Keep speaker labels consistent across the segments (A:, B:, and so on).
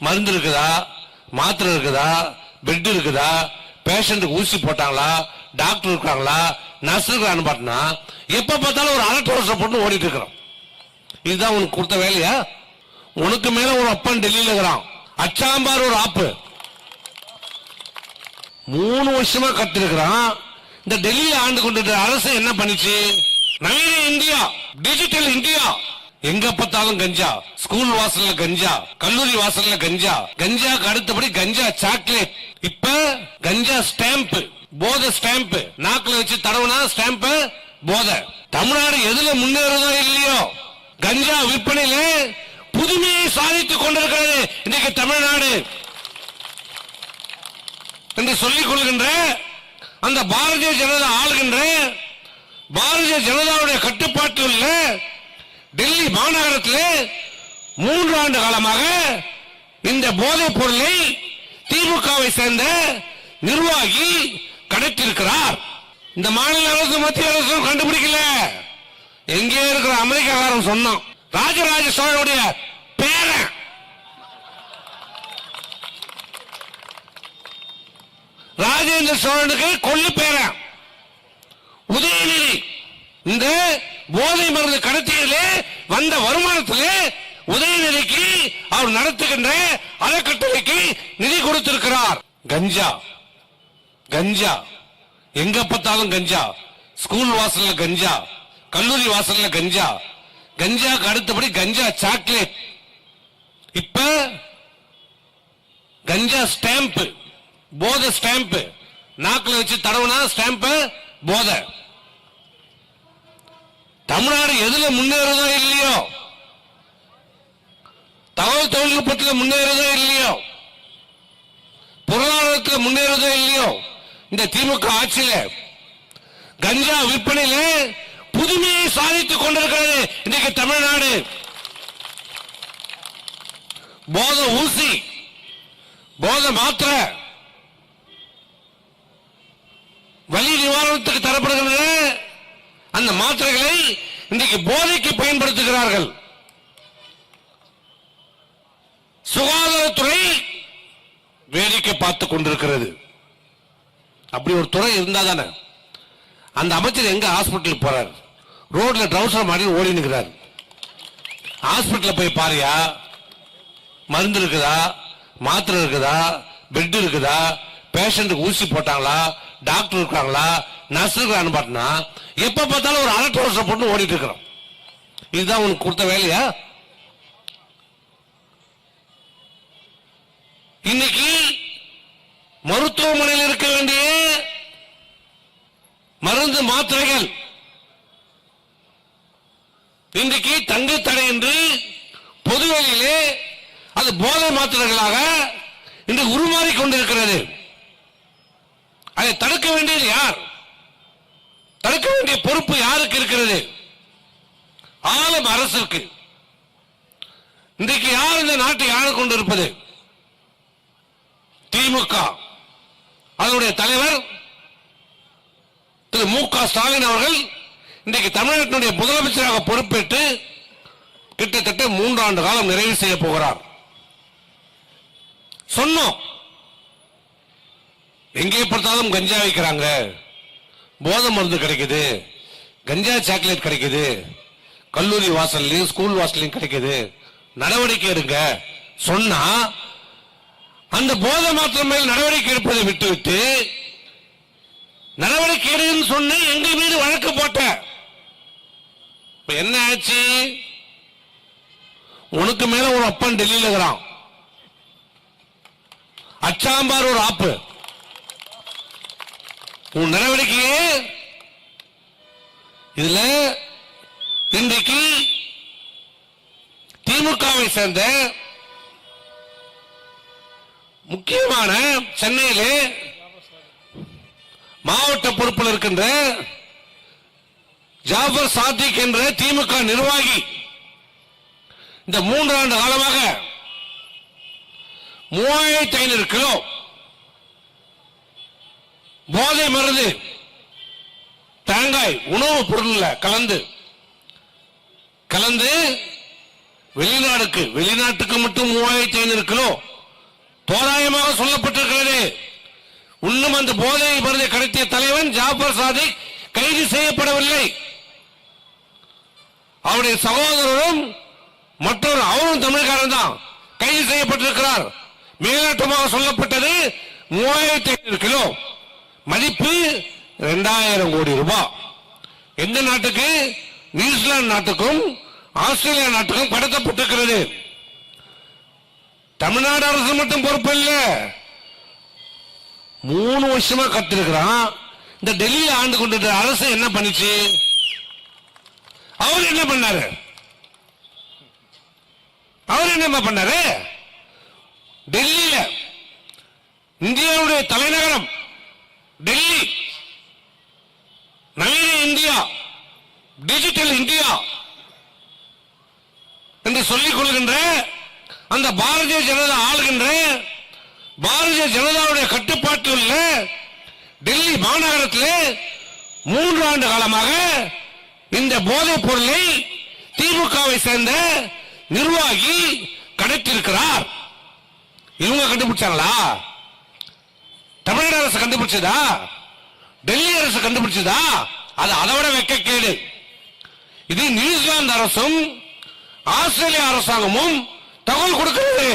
A: மருந்து இருக்குதா? மாத்திரை இருக்குதா? பெட் இருக்குதா? பேஷண்ட்டுக்கு ஊசி போட்டாங்களா? டாக்டர் இருக்காங்களா? நர்ஸ் இருக்கான்னு பார்த்தா எப்ப பார்த்தாலும் ஒரு அலர்ட் ஹவுஸை போட்டு ஓடிட்டு இருக்கிறோம். இதுதான் உனக்கு கொடுத்த வேலையா? உனக்கு மேல ஒரு அப்பன் டெல்லியில இருக்கிறான். அச்சாம்பார் ஒரு ஆப்பு. மூணு வருஷமா கத்திருக்கிறான். இந்த டெல்லியில ஆண்டு கொண்டு அரசு என்ன பண்ணிச்சு? நவீன இந்தியா டிஜிட்டல் இந்தியா. எங்க பார்த்தாலும் கஞ்சா. ஸ்கூல் வாசல்ல கஞ்சா. கல்லூரி வாசல்ல கஞ்சா. கஞ்சாக்கு அடுத்தபடி கஞ்சா சாக்லேட் இப்ப கஞ்சா ஸ்டாம்ப் போதை ஸ்டாம்ப் நாக்குல வச்சு தடவுனா ஸ்டாம்ப் போதை. தமிழ்நாடு எதுல முன்னேறதோ இல்லையோ கஞ்சா விற்பனையில புதுமையை சாதித்துக் கொண்டிருக்கிறது இன்னைக்கு தமிழ்நாடு. என்று சொல்லிக் கொள்கின்ற அந்த பாரதிய ஜனதா ஆளுகின்ற பாரதிய ஜனதாவுடைய கட்டுப்பாட்டில் உள்ள டெல்லி மாநகரத்தில் மூன்று ஆண்டு காலமாக இந்த போதைப் பொருளை திமுகவை சேர்ந்த நிர்வாகி கடத்திருக்கிறார் இந்த மாநில அரசு மத்திய அரசு கண்டுபிடிக்கல. எங்கே இருக்கிற அமெரிக்காக்காரன் சொன்னான் ராஜராஜ சோழனுடைய பேரன். ராஜேந்திர சோழனுக்கு கொள்ளு பேரன். உதயநிதி இந்த போதை மருந்து கடத்தியதிலே வந்த வருமானத்திலே உதயநிதிக்கு அவர் நடத்துகின்ற அறக்கட்டளைக்கு நிதி கொடுத்திருக்கிறார். கஞ்சா. கஞ்சா. எங்க பார்த்தாலும் கஞ்சா. ஸ்கூல் வாசல்ல கஞ்சா. கல்லூரி வாசல்ல கஞ்சா. கஞ்சாக்கு அடுத்தபடி கஞ்சா சாக்லேட். இப்ப கஞ்சா ஸ்டாம்ப். போதை ஸ்டாம்ப். நாக்கில் வச்சு தடவுனா ஸ்டாம்ப் போதை. தமிழ்நாடு எதுல முன்னேறதோ இல்லையோ? தகவல் தொழில்நுட்பத்தில் முன்னேறதோ இல்லையோ? பொருளாதாரத்தில் முன்னேறதோ இல்லையோ? இந்த திமுக ஆட்சியில கஞ்சா விற்பனையில புதுமையை சாதித்துக் கொண்டிருக்கிறது இன்னைக்கு தமிழ்நாடு. போத ஊசி போத மாத்திரை வலி நிவாரணத்துக்கு தரப்படுகின்றன. அந்த மாத்திரைகளை இன்றைக்கு போதைக்கு பயன்படுத்துகிறார்கள். சுகாதாரத்துறை வேடிக்கை பார்த்துக் கொண்டிருக்கிறது. அப்படி ஒரு துறை இருந்தா தானே. அந்த அமைச்சர் எங்க ஹாஸ்பிட்டல் போறார்? ரோட்ல ட்ரௌசர் மாட்டி ஓடி நிற்கிறார் ஹாஸ்பிட்டல் போய் பாரியா. மருந்து இருக்குதா? மாத்திரை இருக்குதா? பெட் இருக்குதா? பேஷண்ட்டுக்கு ஊசி போட்டாங்களா? டாக்டர் இருக்காங்களா? நசுக்கிறான்னு இருக்கான்னு எப்போ பார்த்தாலும் ஒரு அலர்ட் வருஷம் போட்டு ஓடிட்டு இருக்கிறோம் இதுதான் உனக்கு கொடுத்த வேலையா? இன்னைக்கு மருத்துவமனையில் இருக்க வேண்டிய மருந்து மாத்திரைகள். இன்றைக்கு தங்கு தடை என்று பொதுவெளியிலே அது போதை மாத்திரைகளாக இன்று உருமாறிக் கொண்டிருக்கிறது. அதை தடுக்க வேண்டியது யார்? தடுக்க வேண்டிய பொறுப்பு யாருக்கு இருக்கிறது? ஆளும் அரசுக்கு. இன்றைக்கு யார் இந்த நாட்டை ஆள கொண்டிருப்பது? திமுக. அதனுடைய தலைவர் திரு மு க ஸ்டாலின் அவர்கள் இன்றைக்கு தமிழ்நாட்டினுடைய முதலமைச்சராக பொறுப்பேற்று கிட்டத்தட்ட மூன்றாண்டு காலம் நிறைவு செய்ய போகிறார். சொன்னோம். எங்கே பார்த்தாலும் கஞ்சா வைக்கிறாங்க. போதை மருந்து கிடைக்குது கஞ்சா சாக்லேட் கிடைக்குது கல்லூரி வாசல்லையும் ஸ்கூல் வாசல்லையும் கிடைக்குது. நடவடிக்கை எடுங்க. சொன்னா அந்த போதை மாத்திரம் மேல் நடவடிக்கை எடுப்பதை விட்டுவிட்டு நடவடிக்கை எடுன்னு சொன்ன எங்க மீது வழக்கு போட்ட என்ன ஆச்சு? உனக்கு மேல ஒரு அப்பன் டெல்லியில் இருக்கிறான். அச்சாம்பார் ஒரு ஆப்பு. உன் நடவடிக்கையே இதுல இன்றைக்கு திமுகவை சேர்ந்த முக்கியமான சென்னையிலே மாவட்ட பொறுப்பில் இருக்கின்ற ஜாஃபர் சாத்திக் என்ற திமுக நிர்வாகி இந்த மூன்றாண்டு காலமாக மூவாயிரத்தி ஐநூறு கிலோ போதை மருந்து தேங்காய் உணவு பொருள்ல கலந்து கலந்து வெளிநாடுக்கு வெளிநாட்டுக்கு மட்டும் மூவாயிரத்தி ஐநூறு கிலோ தோராயமாக சொல்லப்பட்டிருக்கிறது. இன்னும் அந்த போதை மருந்தை கடத்திய தலைவன் ஜாபர் சாதிக் கைது செய்யப்படவில்லை. அவருடைய சகோதரரும் மற்றொரு அவரும் தமிழ்காரன் தான் கைது செய்யப்பட்டிருக்கிறார். மேலோட்டமாக சொல்லப்பட்டது மூவாயிரத்தி ஐநூறு கிலோ. மதிப்பு இரண்டாயிரம் கோடி ரூபாய். எந்த நாட்டுக்கு? நியூசிலாந்து நாட்டுக்கும் ஆஸ்திரேலியா நாட்டுக்கும் கடத்தப்பட்டிருக்கிறது. தமிழ்நாடு அரசு மட்டும் பொறுப்பு இல்லை. மூணு வருஷமா கத்திருக்கிறான். இந்த டெல்லியில் ஆண்டு கொண்டு அரசு என்ன பண்ணுச்சு? அவர் என்ன பண்ணாரு? அவர் என்ன பண்ணாரு? டெல்லியில இந்தியாவுடைய தலைநகரம் டெல்லி நவீன இந்தியா டிஜிட்டல் இந்தியா என்று சொல்லிக் கொள்கின்ற அந்த பாரதிய ஜனதா ஆளுகின்ற பாரதிய ஜனதாவுடைய கட்டுப்பாட்டில் உள்ள டெல்லி மாநகரத்தில் மூன்று ஆண்டு காலமாக இந்த போதைப் பொருளை திமுகவை சேர்ந்த நிர்வாகி கடத்திருக்கிறார் இவங்க கண்டுபிடிச்சாங்களா? தமிழ்நாடு அரசு கண்டுபிடிச்சதா? டெல்லி அரசு கண்டுபிடிச்சதா? அது அதை விட கேடு. இது நியூசிலாந்து அரசும் ஆஸ்திரேலிய அரசாங்கமும் தகவல் கொடுக்கிறது.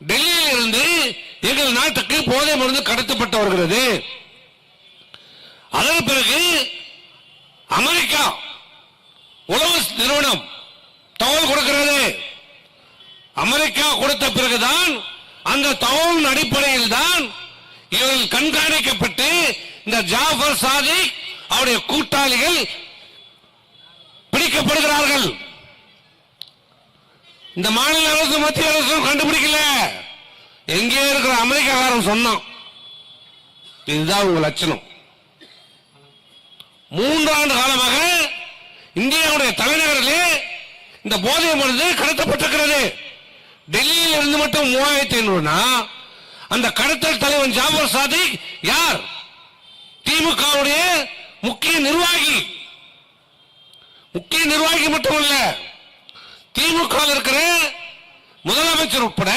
A: டெல்லியில் இருந்து எங்கள் நாட்டுக்கு போதை மருந்து கடத்தப்பட்டு வருகிறது. அதன் பிறகு அமெரிக்கா உளவு நிறுவனம் தகவல் கொடுக்கிறது. அமெரிக்கா கொடுத்த பிறகுதான் அந்த தகவலின் அடிப்படையில் தான் இவர்கள் கண்காணிக்கப்பட்டு இந்த ஜாஃபர் சாதிக் அவருடைய கூட்டாளிகள் பிடிக்கப்படுகிறார்கள். இந்த மாநில அரசு மத்திய அரசும் கண்டுபிடிக்கல. எங்கே இருக்கிற அமெரிக்காக்காரன் சொன்னான். இதுதான் உங்க லட்சணம். மூன்றாண்டு காலமாக இந்தியாவுடைய தலைநகரிலே இந்த போதை மருந்து கடத்தப்பட்டிருக்கிறது. டெல்லியில் இருந்து மட்டும் மூவாயிரத்தி ஐநூறுனா அந்த கடத்தல் தலைவன் ஜாபர் சாதிக் யார்? திமுகவுடைய முக்கிய நிர்வாகி. முக்கிய நிர்வாகி மட்டுமல்ல திமுக இருக்கிற முதலமைச்சர் உட்பட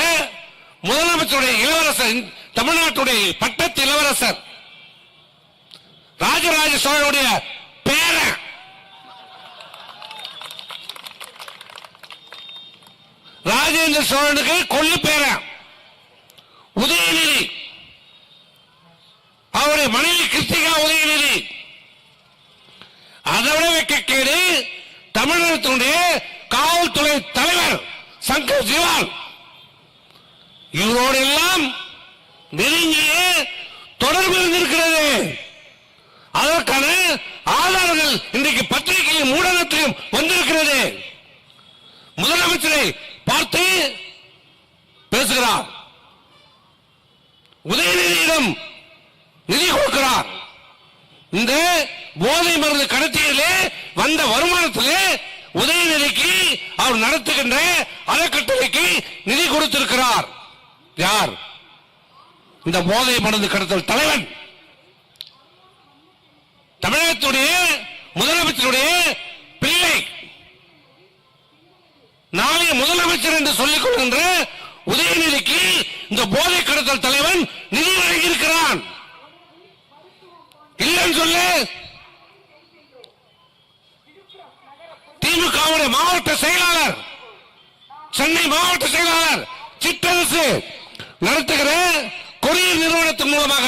A: முதலமைச்சருடைய இளவரசர் தமிழ்நாட்டுடைய பட்டத்து இளவரசர் ராஜராஜ சோழனுடைய பேரன். ராஜேந்திர சோழனுக்கு கொள்ளு பேரன் உதயநிதி அவருடைய மனைவி கிருத்திகா உதயநிதி அதை விட வைக்கக்கேடு தமிழகத்தினுடைய காவல்துறை தலைவர் சங்கர் ஜிவால் இவரோடு எல்லாம் நெருங்கிய தொடர்பு இருந்திருக்கிறது. அதற்கான ஆதாரங்கள் இன்றைக்கு பத்திரிகை ஊடகத்திலும் வந்திருக்கிறது. முதலமைச்சரை பார்த்து பேசுகிறார். உதயநிதியிடம் நிதி கொடுக்கிறார். இந்த போதை மருந்து கடத்தியிலே வந்த வருமானத்திலே உதயநிதிக்கு அவர் நடத்துகின்ற அறக்கட்டளைக்கு நிதி கொடுத்திருக்கிறார். யார்? இந்த போதை மருந்து கடத்தல் தலைவன். தமிழகத்துடைய முதலமைச்சருடைய பிள்ளை. நாளைய முதலமைச்சர் என்று சொல்லிக் கொள்கின்ற உதயநிதிக்கு இந்த போதை கடத்தல் தலைவன் நிதி வழங்கியிருக்கிறான். இல்லைன்னு சொல்லு. திமுகவுடைய மாவட்ட செயலாளர் சென்னை மாவட்ட செயலாளர் சிற்றரசு. நடத்துகிற கொரியர் நிறுவனத்தின் மூலமாக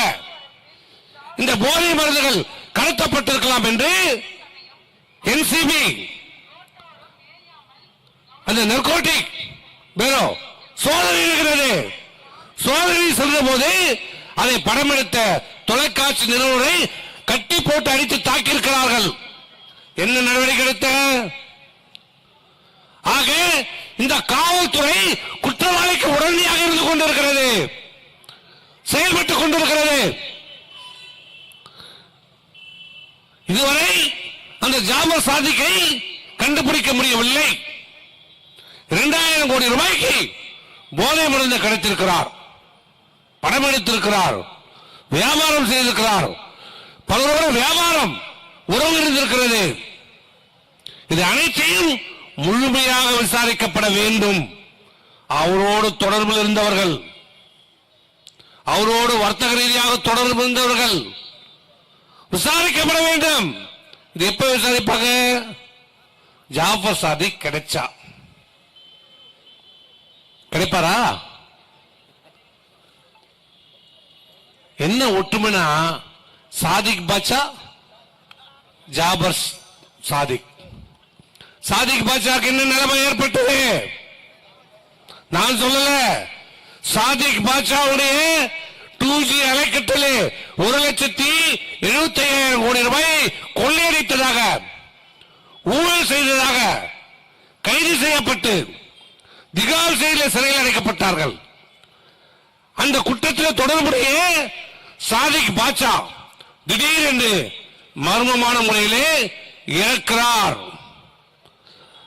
A: இந்த போதை மருந்துகள் கடத்தப்பட்டிருக்கலாம் என்று என்சிபி அந்த நெர்கோட்டிக் பேரோ சோதனை இருக்கிறது. சோதனை சென்ற போது அதை படமெடுத்த தொலைக்காட்சி நிறுவனரை கட்டி போட்டு அடித்து தாக்கியிருக்கிறார்கள். என்ன நடவடிக்கை எடுத்த? ஆக இந்த காவல்துறை குற்றவாளிக்கு உடனடியாக இருந்து கொண்டிருக்கிறது. செயல்பட்டுக் கொண்டிருக்கிறது. இதுவரை அந்த ஜாபர் சாதிக்கை கண்டுபிடிக்க முடியவில்லை. இரண்டாயிரம் கோடி ரூபாய்க்கு போதை மருந்து கிடைத்திருக்கிறார். படம் எடுத்திருக்கிறார். வியாபாரம் செய்திருக்கிறார். பலரோட வியாபாரம் உறவு இருந்திருக்கிறது. இது அனைத்தையும் முழுமையாக விசாரிக்கப்பட வேண்டும். அவரோடு தொடர்பில் இருந்தவர்கள் அவரோடு வர்த்தக ரீதியாக தொடர்பு இருந்தவர்கள் விசாரிக்கப்பட வேண்டும். இது எப்ப விசாரிப்பாங்க? ஜாஃபர் சாதிக் கிடைச்சா. கிடைப்பாரா? என்ன ஒற்றுமைனா சாதிக் பாட்சா ஜாபர் சாதிக். சாதிக் பாட்சாக்கு என்ன நிலைமை ஏற்பட்டது? நான் சொல்லல. சாதிக் பாட்சாவுடைய டூ ஜி அலைக்கட்டளை ஒரு லட்சத்தி எழுபத்தி ஐயாயிரம் கோடி ரூபாய் கொள்ளையடித்ததாக ஊழல் செய்ததாக கைது செய்யப்பட்டு திகால் செயலில் சிறையில் அடைக்கப்பட்டார்கள். அந்த குற்றத்தில் தொடர்புடைய சாதிக் பாட்சா திடீர் என்று மர்மமான முறையிலே இறக்கிறார்.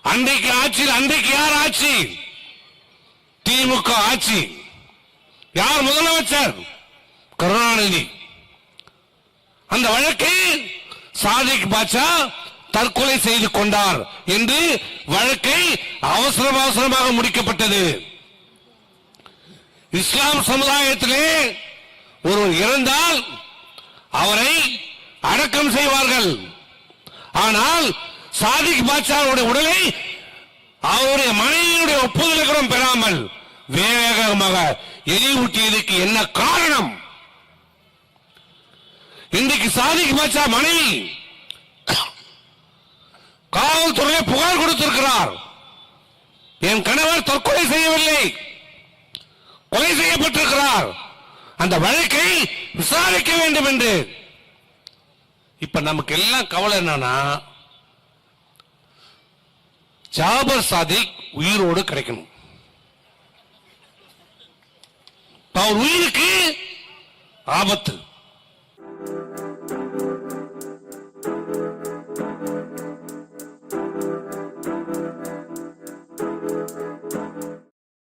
A: அன்றைக்கு ஆட்சியில் அன்றைக்கு யார் ஆட்சி? திமுக ஆட்சி. யார் முதலமைச்சர்? கருணாநிதி. அந்த வழக்கை சாதிக் பாட்சா தற்கொலை செய்து கொண்டார் என்று வழக்கை அவசரம் அவசரமாக முடிக்கப்பட்டது. இஸ்லாம் சமுதாயத்திலே ஒருவர் இறந்தால் அவரை அடக்கம் செய்வார்கள். ஆனால் சாதிக் பாட்சாவுடைய உடலை அவருடைய மனைவியுடைய ஒப்புதலுக்கு பெறாமல் வேகமாக எரிவூட்டியதுக்கு என்ன காரணம்? இன்றைக்கு சாதிக்கு பாட்சா மனைவி? காவல்துறையை புகார் கொடுத்திருக்கிறார். என் கணவர் தற்கொலை செய்யவில்லை. கொலை செய்யப்பட்டிருக்கிறார். அந்த வழக்கை விசாரிக்க வேண்டும் என்று. இப்ப நமக்கு எல்லாம் கவலை என்னன்னா ஜாபர் சாதிக் உயிரோடு கிடைக்கணும். இப்ப அவர் உயிருக்கு ஆபத்து.